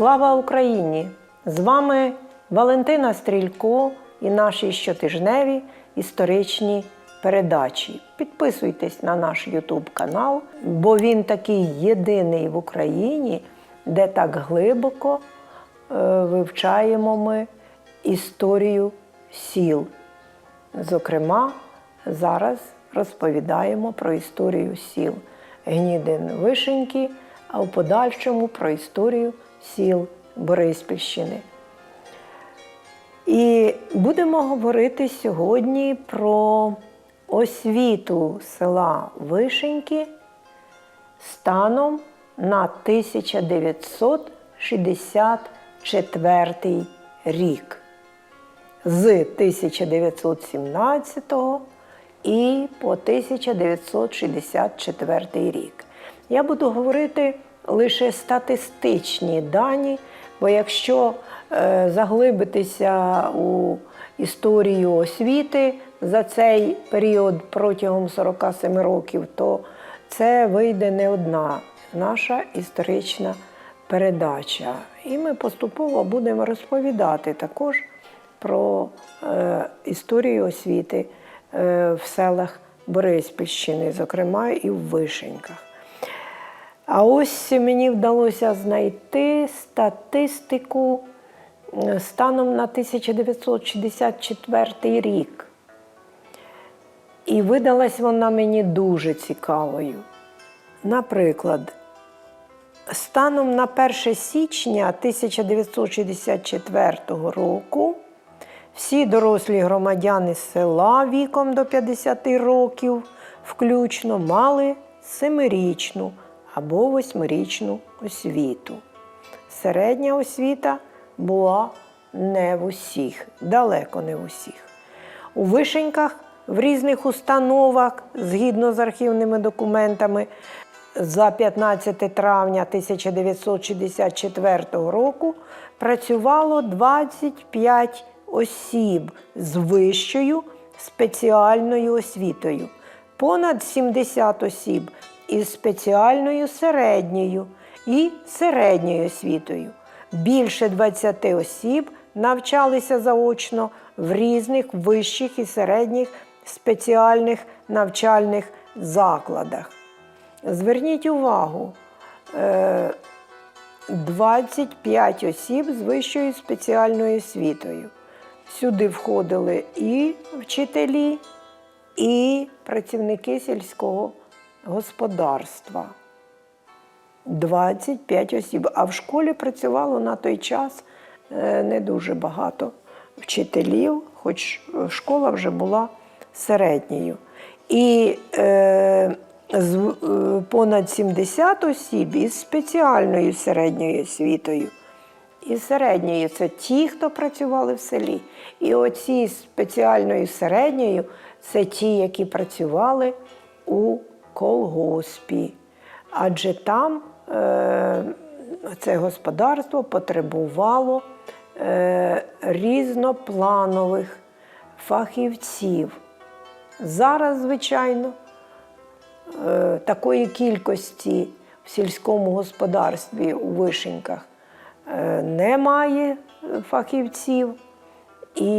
Слава Україні! З вами Валентина Стрілько і наші щотижневі історичні передачі. Підписуйтесь на наш YouTube канал, бо він такий єдиний в Україні, де так глибоко е, вивчаємо ми історію сіл. Зокрема, зараз розповідаємо про історію сіл Гнідин Вишеньки, а в подальшому про історію сіл Бориспільщини. І будемо говорити сьогодні про освіту села Вишеньки станом на 1964 рік з 1917 і по 1964 рік. Я буду говорити лише статистичні дані, бо якщо е, заглибитися у історію освіти за цей період протягом 47 років, то це вийде не одна наша історична передача. І ми поступово будемо розповідати також про е, історію освіти е, в селах Бориспільщини, зокрема і в Вишеньках. А ось мені вдалося знайти статистику е, станом на 1964 рік. І видалась вона мені дуже цікавою. Наприклад, станом на 1 січня 1964 року всі дорослі громадяни села віком до 50 років включно мали семирічну або восьмирічну освіту. Середня освіта була не в усіх, далеко не в усіх. У вишеньках в різних установах, згідно з архівними документами, за 15 травня 1964 року працювало 25 осіб з вищою спеціальною освітою, понад 70 осіб із спеціальною середньою і середньою освітою. Більше 20 осіб навчалися заочно в різних вищих і середніх спеціальних навчальних закладах. Зверніть увагу, е, 25 осіб з вищою спеціальною освітою. Сюди входили і вчителі, і працівники сільського господарства. 25 осіб. А в школі працювало на той час е, не дуже багато вчителів, хоч школа вже була середньою. І е, з, е, понад 70 осіб із спеціальною середньою освітою. І середньою це ті, хто працювали в селі. І оці спеціальною середньою це ті, які працювали у колгоспі. Адже там е, це господарство потребувало е, різнопланових фахівців. Зараз, звичайно, е, такої кількості в сільському господарстві у вишеньках немає фахівців, і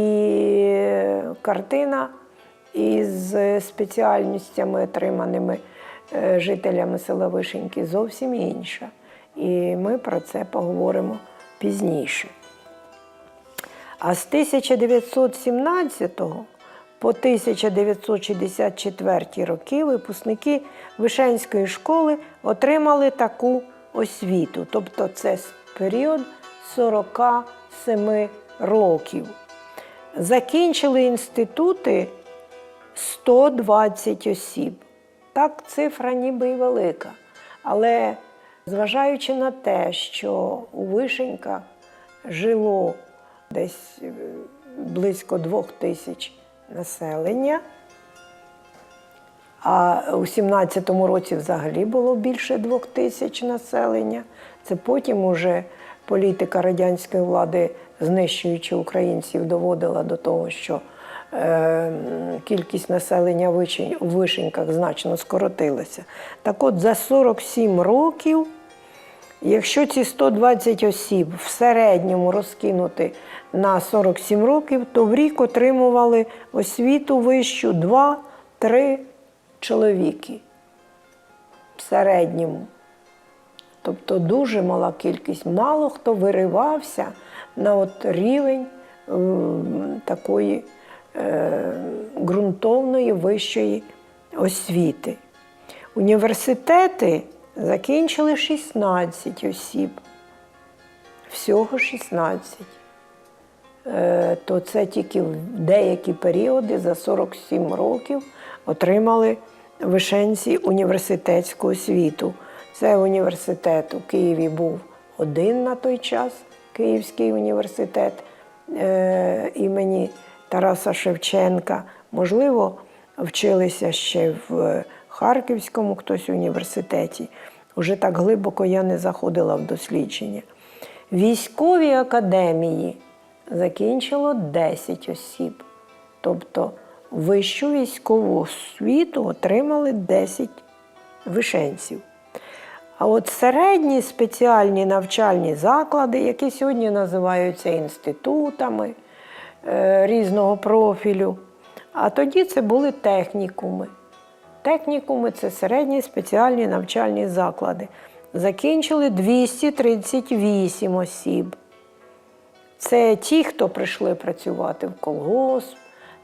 картина із спеціальностями, отриманими жителями села Вишеньки, зовсім інша. І ми про це поговоримо пізніше. А з 1917 по 1964 роки випускники Вишенської школи отримали таку освіту. Тобто це період 47 років. Закінчили інститути 120 осіб. Так, цифра ніби й велика. Але зважаючи на те, що у Вишеньках жило десь е, близько двох тисяч населення, а у 17-му році взагалі було більше двох тисяч населення. Це потім уже політика радянської влади, знищуючи українців, доводила до того, що кількість населення в Вишеньках значно скоротилася. Так от за 47 років Якщо ці 120 осіб в середньому розкинути на 47 років, то в рік отримували освіту вищу 2-3 чоловіки в середньому. Тобто дуже мала кількість. Мало хто виривався на от рівень е, такої е, ґрунтовної вищої освіти. Університети закінчили 16 осіб. Всього 16. Е, то це тільки в деякі періоди за 47 років отримали вишенці університетську освіту. Це університет у Києві був один на той час, Київський університет е, імені Тараса Шевченка. Можливо, вчилися ще в Харківському хтось університеті. Уже так глибоко я не заходила в дослідження. Військові академії закінчило 10 осіб. Тобто вищу військову освіту отримали 10 вишенців. А от середні спеціальні навчальні заклади, які сьогодні називаються інститутами різного профілю, а тоді це були технікуми. Технікуми це середні спеціальні навчальні заклади. Закінчили 238 осіб. Це ті, хто прийшли працювати в колгосп,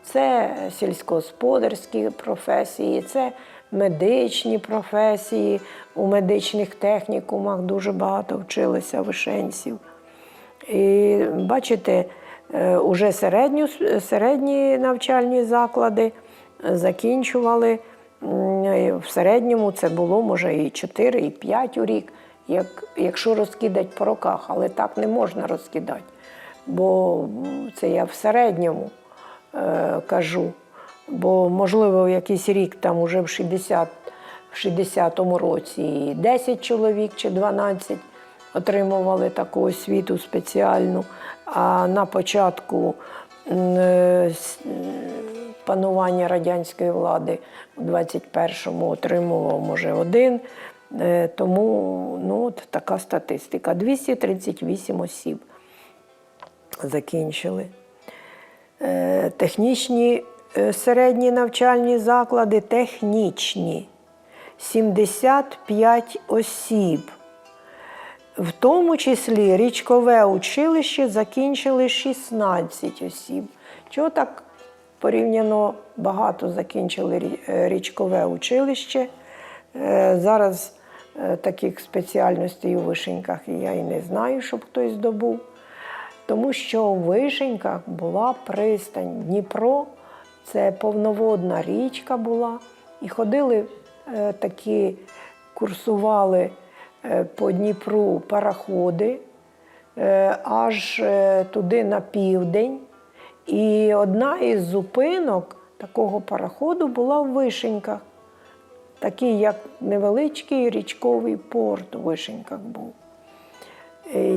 це сільськогосподарські професії, це медичні професії. У медичних технікумах дуже багато вчилися вишенців. І бачите, е, уже середню, середні навчальні заклади закінчували. В середньому це було, може, і 4, і 5 у рік, як, якщо розкидати по роках, але так не можна розкидати. Бо це я в середньому е, кажу. Бо, можливо, в якийсь рік там уже в 60, в 60-му році 10 чоловік чи 12 отримували таку освіту спеціальну. А на початку е, панування радянської влади у 21-му отримував, може, один. Е, Тому ну, от така статистика. 238 осіб закінчили. Е, Технічні середні навчальні заклади технічні 75 осіб. В тому числі річкове училище закінчили 16 осіб. Чого так порівняно багато закінчили е, річкове училище? Е, Зараз е, таких спеціальностей у вишеньках я і не знаю, щоб хтось здобув. Тому що у Вишеньках була пристань. Дніпро це повноводна річка була. І ходили такі, курсували по Дніпру пароходи е, аж е, туди на південь. І одна із зупинок такого пароходу була в Вишеньках. Такий, як невеличкий річковий порт у Вишеньках був.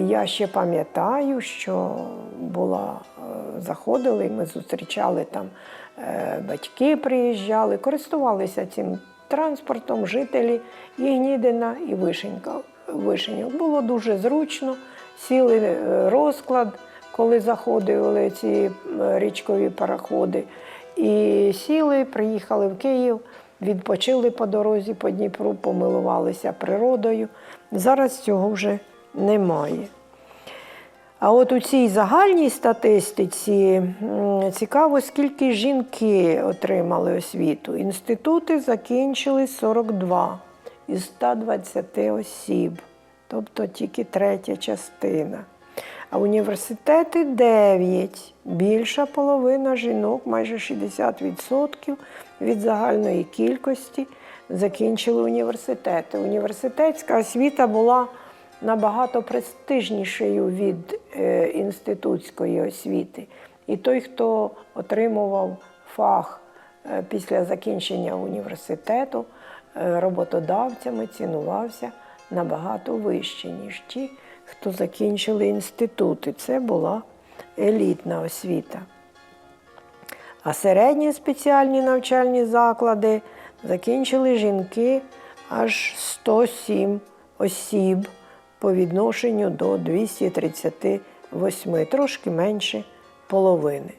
Я ще пам'ятаю, що була, е, заходили, ми зустрічали там е, батьки приїжджали, користувалися цим транспортом жителі і Гнідина, і Вишенька. Вишеньок. Було дуже зручно, сіли е, розклад, коли заходили ці е, річкові пароходи. І сіли, приїхали в Київ, відпочили по дорозі по Дніпру, помилувалися природою. Зараз цього вже немає. А от у цій загальній статистиці цікаво, скільки жінки отримали освіту. Інститути закінчили 42 із 120 осіб, тобто тільки третя частина. А університети 9. Більша половина жінок, майже 60% від загальної кількості закінчили університети. Університетська освіта була набагато престижнішою від е, інститутської освіти. І той, хто отримував фах е, після закінчення університету, е, роботодавцями цінувався набагато вище, ніж ті, хто закінчили інститути. Це була елітна освіта. А середні спеціальні навчальні заклади закінчили жінки аж 107 осіб по відношенню до 238, трошки менше половини.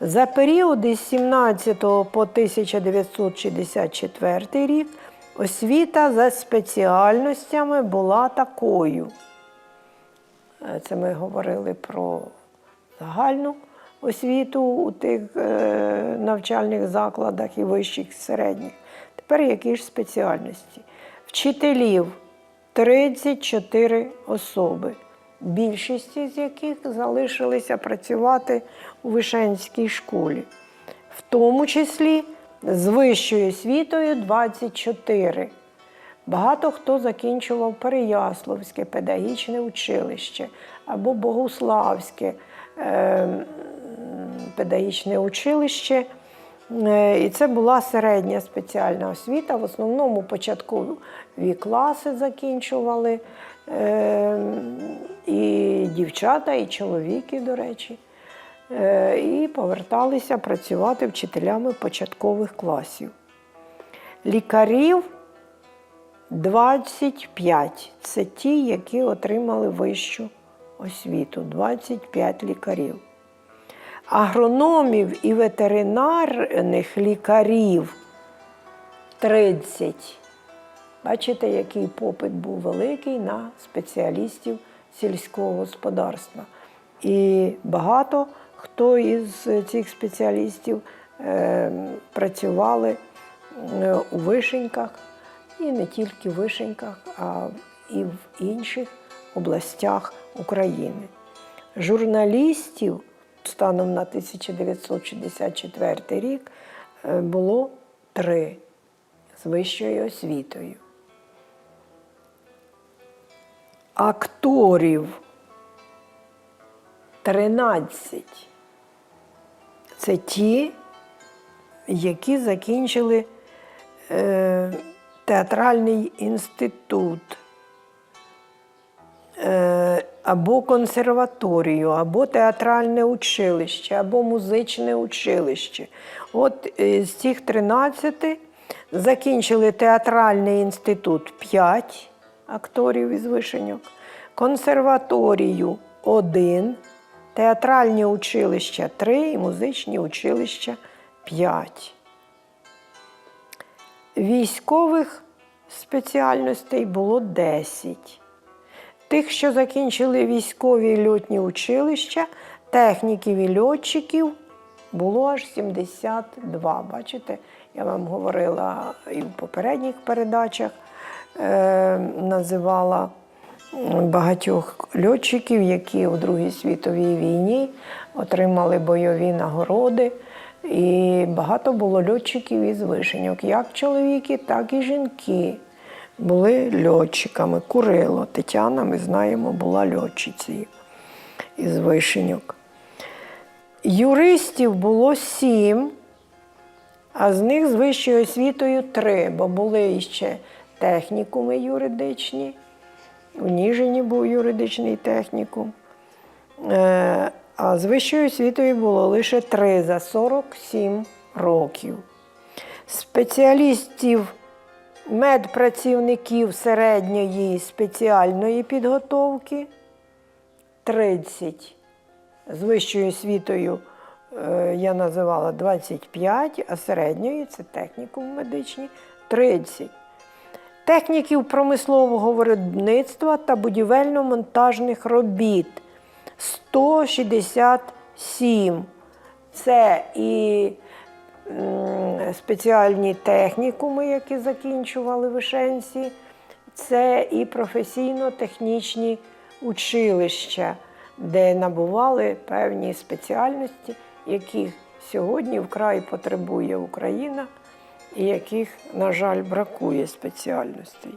За періоди з 17 по 1964 рік освіта за спеціальностями була такою. Е, Це ми говорили про загальну освіту у тих е, навчальних закладах і вищих, і середніх. Тепер які ж спеціальності? Вчителів 34 особи, більшість з яких залишилися працювати у Вишенській школі, в тому числі з вищою освітою 24. Багато хто закінчував Переяславське педагогічне училище або Богуславське е, педагогічне училище. Е, І це була середня спеціальна освіта. В основному початкові класи закінчували е, і дівчата, і чоловіки, до речі. Е, І поверталися працювати вчителями початкових класів. Лікарів 25 це ті, які отримали вищу освіту. 25 лікарів. Агрономів і ветеринарних лікарів 30. Бачите, який попит був великий на спеціалістів сільського господарства. І багато хто із цих спеціалістів е, працювали е, у вишеньках, і не тільки в вишеньках, а і в інших областях України. Журналістів станом на 1964 рік е, було три з вищою освітою. Акторів 13. Це ті, які закінчили е, театральний інститут е, або консерваторію, або театральне училище, або музичне училище. От е, з цих 13 закінчили театральний інститут 5 акторів із вишеньок, консерваторію 1, театральні училища 3 і музичні училища 5. Військових спеціальностей було 10. Тих, що закінчили військові і льотні училища, техніків і льотчиків було аж 72. Бачите, я вам говорила і в попередніх передачах е, називала багатьох льотчиків, які у Другій світовій війні отримали бойові нагороди. І багато було льотчиків із вишеньок, як чоловіки, так і жінки були льотчиками. Курило Тетяна, ми знаємо, була льотчицею із вишеньок. Юристів було сім, а з них з вищою освітою три, бо були ще технікуми юридичні. У Ніжині був юридичний технікум. Е, А з вищою освітою було лише три за 47 років. Спеціалістів, медпрацівників середньої спеціальної підготовки 30. З вищою освітою е, я називала 25, а середньої це технікум медичні 30. Техніків промислового виробництва та будівельно-монтажних робіт. 167. Це і спеціальні технікуми, які закінчували вишенці, це і професійно-технічні училища, де набували певні спеціальності, яких сьогодні вкрай потребує Україна і яких, на жаль, бракує спеціальностей.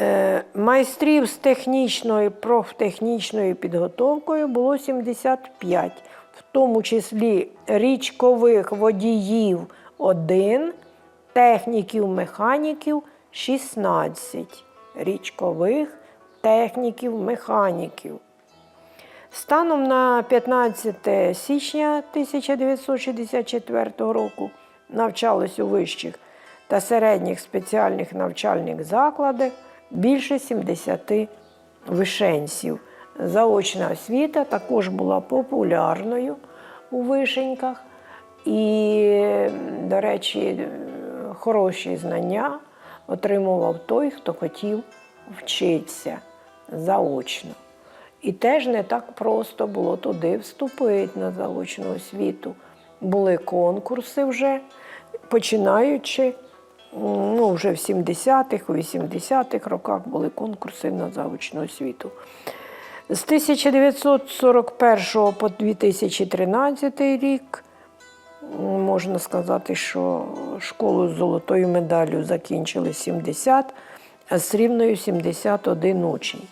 Е, Майстрів з технічною профтехнічною підготовкою було 75, в тому числі річкових водіїв 1, техніків механіків 16, річкових техніків механіків. Станом на 15 січня 1964 року навчалось у вищих та середніх спеціальних навчальних закладах більше 70 вишенців. Заочна освіта також була популярною у вишеньках. І, до речі, хороші знання отримував той, хто хотів вчитися заочно. І теж не так просто було туди вступити на заочну освіту. Були конкурси вже, починаючи ну, вже в 70-х, 80-х роках були конкурси на заочну освіту. З 1941 по 2013 рік можна сказати, що школу з золотою медаллю закінчили 70, а з срібною 71 учень.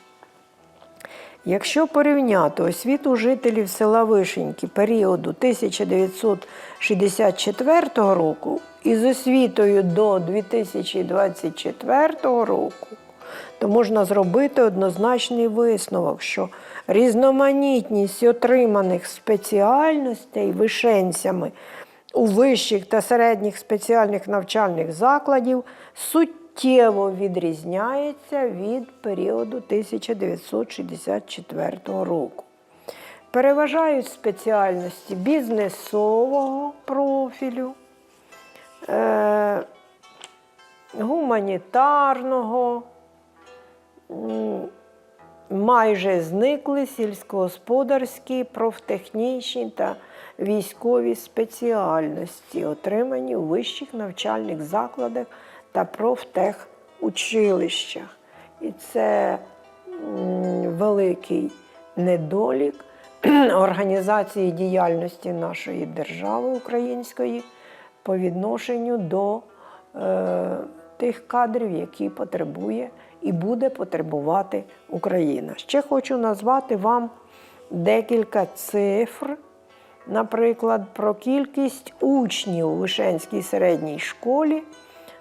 Якщо порівняти освіту жителів села Вишеньки періоду 1964 року із освітою до 2024 року, то можна зробити однозначний висновок, що різноманітність отриманих спеціальностей вишенцями у вищих та середніх спеціальних навчальних закладів суттєво відрізняється від періоду 1964 року. Переважають спеціальності бізнесового профілю, е, гуманітарного, майже зникли сільськогосподарські, профтехнічні та військові спеціальності, отримані у вищих навчальних закладах та профтехучилищах. І це великий недолік організації діяльності нашої держави української по відношенню до е, тих кадрів, які потребує і буде потребувати Україна. Ще хочу назвати вам декілька цифр, наприклад, про кількість учнів у Вишенській середній школі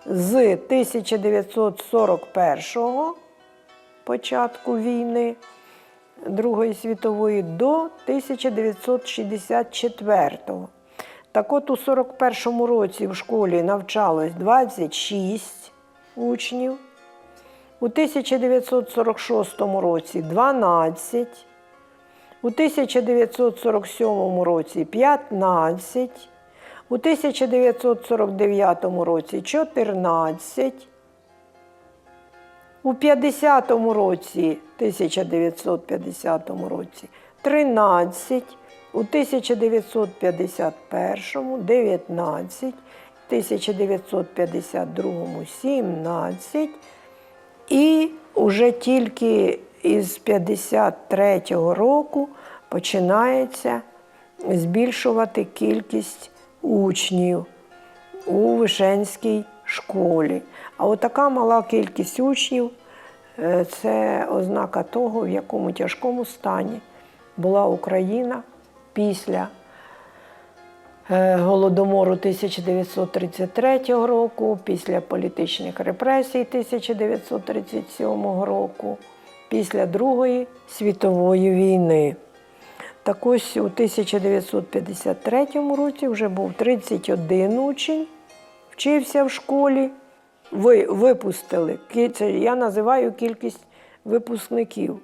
з 1941 початку війни Другої світової до 1964. Так от у 41-му році в школі навчалось 26 учнів, у 1946 році 12, у 1947 році 15, у 1949 році 14, у 50-му році, 1950 році 13, у 1951, 19, 1952, 17 і уже тільки із 53-го року починається збільшувати кількість учнів у Вишенській школі. А отака мала кількість учнів е, це ознака того, в якому тяжкому стані була Україна після е, Голодомору 1933 року, після політичних репресій 1937 року, після Другої світової війни. Так ось у 1953 році вже був 31 учень, вчився в школі, ви, випустили. Це я називаю кількість випускників.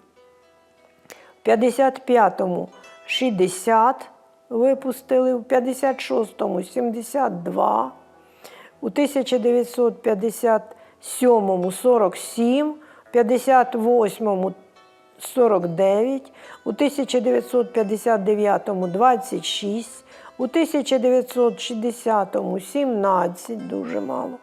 В 55-му 60 випустили, в 56-му 72, у 1957-му 47, в 58-му 49, у 1959-му 26, у 1960-му 17, дуже мало.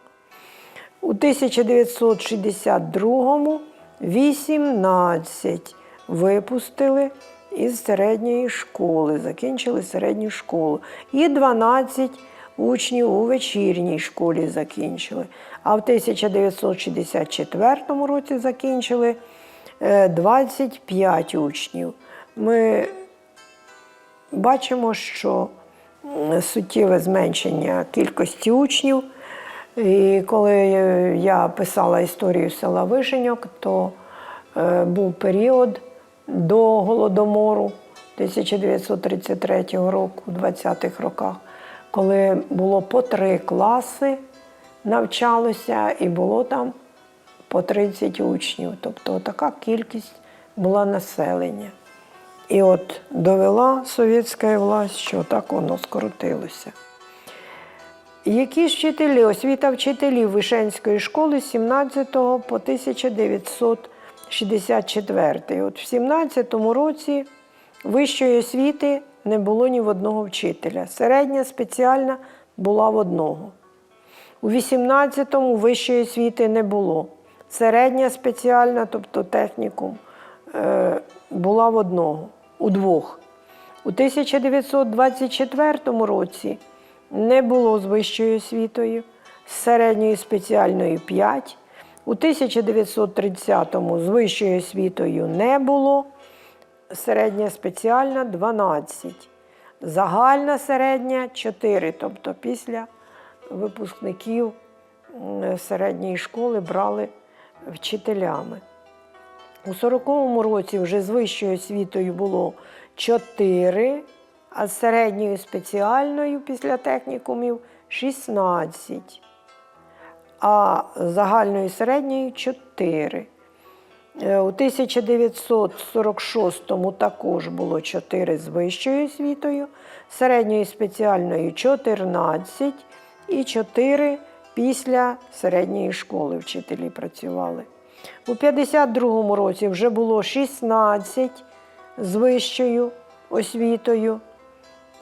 У 1962-му 18 випустили із середньої школи, закінчили середню школу. І 12 учнів у вечірній школі закінчили. А в 1964 році закінчили 25 учнів. Ми бачимо, що суттєве зменшення кількості учнів. І коли я писала історію села Вишеньок, то е, був період до Голодомору 1933 року, у 20-х роках, коли було по три класи навчалося, і було там по 30 учнів. Тобто така кількість була населення. І от довела совєтська власть, що так воно скоротилося. Які вчителі, освіта вчителів Вишенської школи з 17 по 1964. От в 17 році вищої освіти не було ні в одного вчителя. Середня спеціальна була в одного. У 18-му вищої освіти не було. Середня спеціальна, тобто технікум, е, була в одного, у двох. У 1924 році не було з вищою освітою, з середньою спеціальною 5. У 1930-му з вищою освітою не було, середня спеціальна 12. Загальна середня 4, тобто після випускників середньої школи брали вчителями. У 40-му році вже з вищою освітою було 4, а з середньою спеціальною після технікумів 16, а загальною середньою 4. Е, У 1946-му також було 4 з вищою освітою, середньою спеціальною 14 і 4 після середньої школи вчителі працювали. У 52-му році вже було 16 з вищою освітою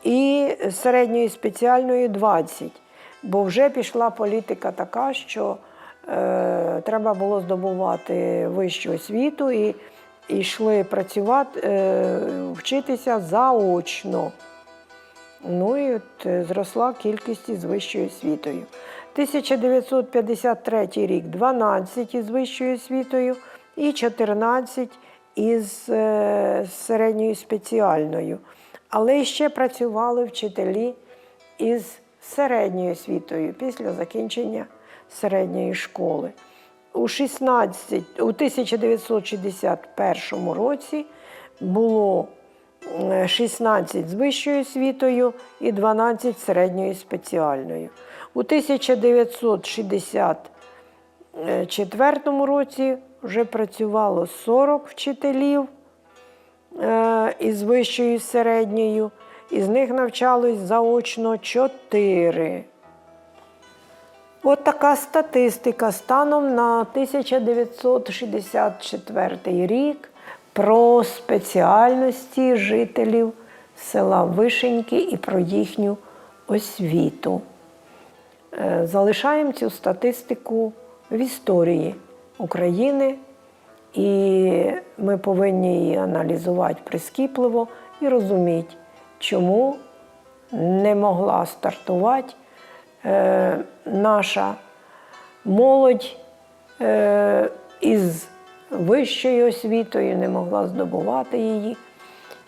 і середньою спеціальною 20. Бо вже пішла політика така, що е, треба було здобувати вищу освіту і, і йшли працювати, е, вчитися заочно. Ну і от е, зросла кількість із вищою освітою. 1953 рік 12 із вищою освітою і 14 із е, середньою спеціальною. Але ще працювали вчителі із середньою освітою після закінчення середньої школи. У, 16, у 1961 році було е, 16 з вищою освітою і 12 з середньою спеціальною. У 1964 році вже працювало 40 вчителів е, із вищою і середньою, із них навчалось заочно 4. От така статистика станом на 1964 рік про спеціальності жителів села Вишеньки і про їхню освіту. Е, Залишаємо цю статистику в історії України, і ми повинні її аналізувати прискіпливо і розуміти, чому не могла стартувати е, наша молодь е, із вищою освітою, не могла здобувати її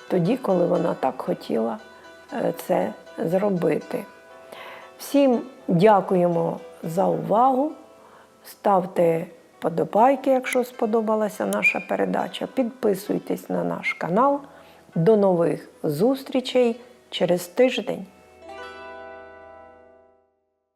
тоді, коли вона так хотіла це зробити. Всім дякуємо за увагу. Ставте подобайки, якщо сподобалася наша передача. Підписуйтесь на наш канал. До нових зустрічей через тиждень.